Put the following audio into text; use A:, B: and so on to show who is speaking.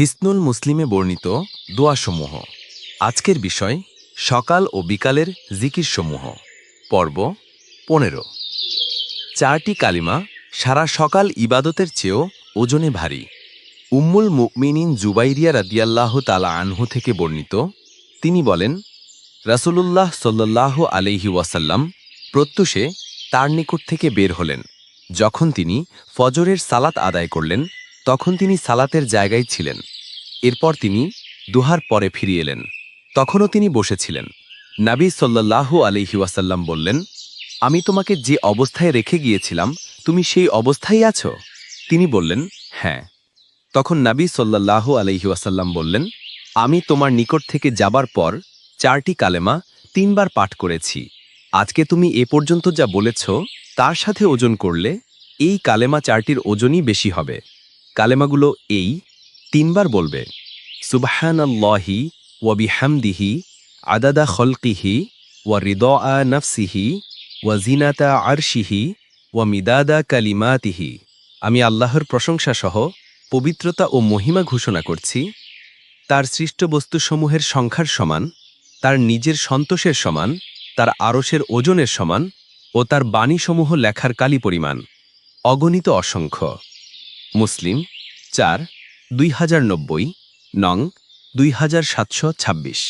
A: হিসনুল মুসলিমে বর্ণিত দোয়াসমূহ। আজকের বিষয়, সকাল ও বিকালের জিকিরসমূহ। পর্ব পনেরো। চারটি কালিমা সারা সকাল ইবাদতের চেয়েও ওজনে ভারী। উম্মুল মুমিনিন জুবাইরিয়া রাদিয়াল্লাহ তালা আনহু থেকে বর্ণিত, তিনি বলেন, রাসূলুল্লাহ সাল্লাহ আলহি ওয়াসাল্লাম প্রত্যুষে তার নিকট থেকে বের হলেন, যখন তিনি ফজরের সালাত আদায় করলেন তখন তিনি সালাতের জায়গায় ছিলেন। এরপর তিনি দুহার পরে ফিরিয়ে এলেন। তখনও তিনি বসেছিলেন। নাবী সাল্লাল্লাহু আলহি ওয়াসাল্লাম বললেন, আমি তোমাকে যে অবস্থায় রেখে গিয়েছিলাম, তুমি সেই অবস্থায় আছো? তিনি বললেন হ্যাঁ। তখন নাবী সাল্লাল্লাহু আলহি ওয়াসাল্লাম বললেন, আমি তোমার নিকট থেকে যাবার পর চারটি কালেমা তিনবার পাঠ করেছি। আজকে তুমি এ পর্যন্ত যা বলেছ, তার সাথে ওজন করলে এই কালেমা চারটির ওজনই বেশি হবে। কালেমাগুলো এই তিনবার বলবে, সুবহানাল্লাহি ওয়া বিহামদিহি, আদাদা খলকিহি, ওয়া রিদা নফসিহি, ওয়া জিনাতা আরশিহি, ওয়া মিদাদা কালিমাতিহি। আমি আল্লাহর প্রশংসা সহ পবিত্রতা ও মহিমা ঘোষণা করছি, তার সৃষ্ট বস্তুসমূহের সংখ্যার সমান, তার নিজের সন্তোষের সমান, তার আরসের ওজনের সমান ও তার বাণীসমূহ লেখার কালি পরিমাণ, অগণিত অসংখ্য। মুসলিম চার দুই হাজার নব্বই নং দুই হাজার সাতশো ছাব্বিশ।